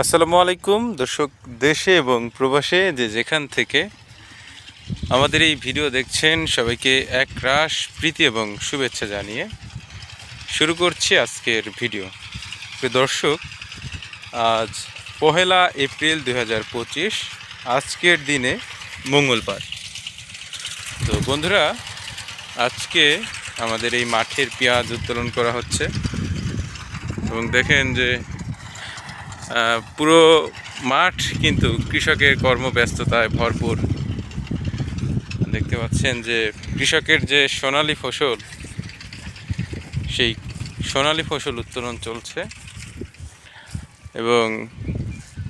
আসসালামু আলাইকুম। দর্শক, দেশে এবং প্রবাসে যে যেখান থেকে আমাদের এই ভিডিও দেখছেন, সবাইকে এক রাশ প্রীতি এবং শুভেচ্ছা জানিয়ে শুরু করছি আজকের ভিডিও। দর্শক, আজ পহেলা এপ্রিল দু হাজার পঁচিশ, আজকের দিনে মঙ্গলবার। তো বন্ধুরা, আজকে আমাদের এই মাঠের পেঁয়াজ উত্তোলন করা হচ্ছে। এবং দেখেন যে পুরো মাঠ কিন্তু কৃষকের কর্মব্যস্ততায় ভরপুর। দেখতে পাচ্ছেন যে কৃষকের যে সোনালী ফসল, সেই সোনালী ফসল উত্তোলন চলছে এবং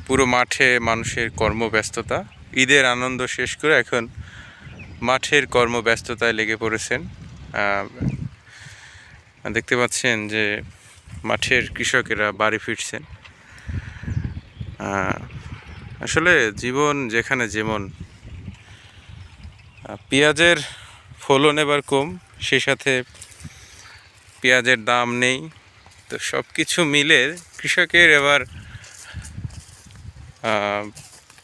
পুরো মাঠে মানুষের কর্মব্যস্ততা। ঈদের আনন্দ শেষ করে এখন মাঠের কর্মব্যস্ততায় লেগে পড়েছেন। দেখতে পাচ্ছেন যে মাঠের কৃষকেরা বাড়ি ফিরছেন। আসলে জীবন যেখানে যেমন পেঁয়াজের ফলন এবার কম সেই সাথে পেঁয়াজের দাম নেই। তো সব কিছু মিলে কৃষকের এবার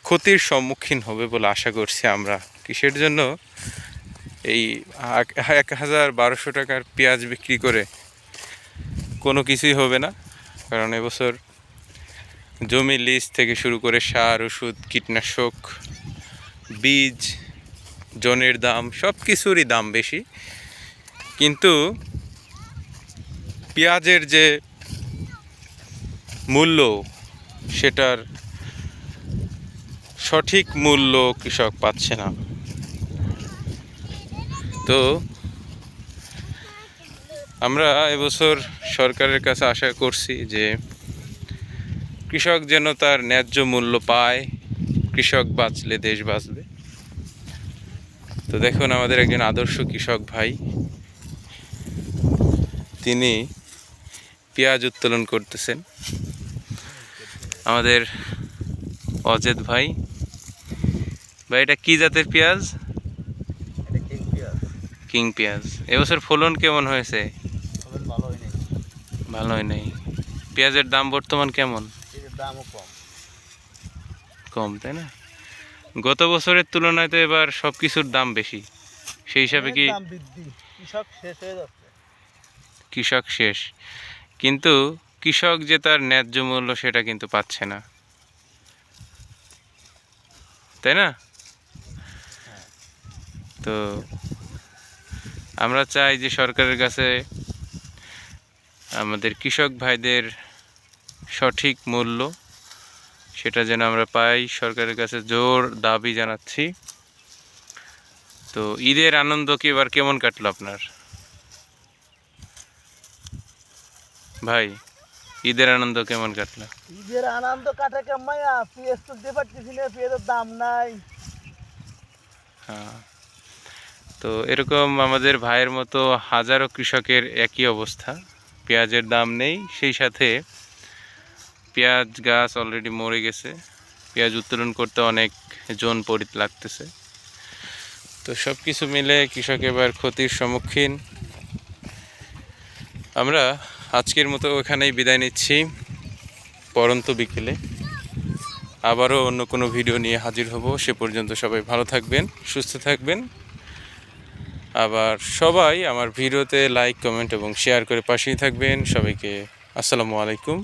ক্ষতির সম্মুখীন হবে বলে আশা করছি আমরা। কিসের জন্য? এই এক হাজার বারোশো টাকার পেঁয়াজ বিক্রি করে কোনো কিছুই হবে না। কারণ এবছর জমি লিজ থেকে শুরু করে সার, ওষুধ, কীটনাশক, বীজ, জনের দাম, সব কিছুরই দাম বেশি। কিন্তু পেঁয়াজের যে মূল্য, সেটার সঠিক মূল্য কৃষক পাচ্ছে না। তো আমরা এবছর সরকারের কাছে আশা করছি যে কৃষক যেন তার ন্যায্য মূল্য পায় কৃষক বাঁচলে দেশ বাঁচবে। তো দেখুন আমাদের একজন আদর্শ কৃষক ভাই। তিনি পেঁয়াজ উত্তোলন করতেছেন। আমাদের অজেদ ভাই। ভাই এটা কি জাতের পেঁয়াজ? এটা কিং পেঁয়াজ। কিং পেঁয়াজ। এবছর ফলন কেমন হয়েছে? ভালো হয় নাই। পেঁয়াজের দাম বর্তমান কেমন? দামও কম। কম তাই না? গত বছরের তুলনায় তো এবার সব কিছুর দাম বেশি। সেই হিসাবে কি দাম বৃদ্ধি। কৃষক শেষ হয়ে যাচ্ছে। কৃষক শেষ। কিন্তু কৃষক যে তার ন্যায্য মূল্য সেটা কিন্তু পাচ্ছে না। তাই না? তো আমরা চাই যে সরকারের কাছে আমাদের কৃষক ভাইদের সঠিক মূল্য সেটা যেন আমরা পাই। সরকারের কাছে জোর দাবি জানাচ্ছি। তো ঈদের আনন্দ কি এবার কেমন কাটলো আপনার? ভাই ঈদের আনন্দ কেমন কাটলো? ঈদের আনন্দ কাটে কেমাইয়া পেঁয়াজ তুলতে পারতেছি না পেঁয়াজের দাম নাই। হ্যাঁ। তো এরকম আমাদের ভাইয়ের মতো হাজারো কৃষকের একই অবস্থা। পেঁয়াজের দাম নেই সেই সাথে পেঁয়াজ গাছ অলরেডি মরে গেছে। পেঁয়াজ উত্তোলন করতে অনেক জন পরিত লাগতেছে। তো সব কিছু মিলে কৃষক এবার ক্ষতির সম্মুখীন। আমরা আজকের মতো ওখানেই বিদায় নিচ্ছি। পরন্ত বিকেলে। আবারও অন্য কোনো ভিডিও নিয়ে হাজির হব। সে পর্যন্ত সবাই ভালো থাকবেন, সুস্থ থাকবেন। আবার সবাই আমার ভিডিওতে লাইক কমেন্ট এবং শেয়ার করে পাশেই থাকবেন। সবাইকে আসসালামু আলাইকুম।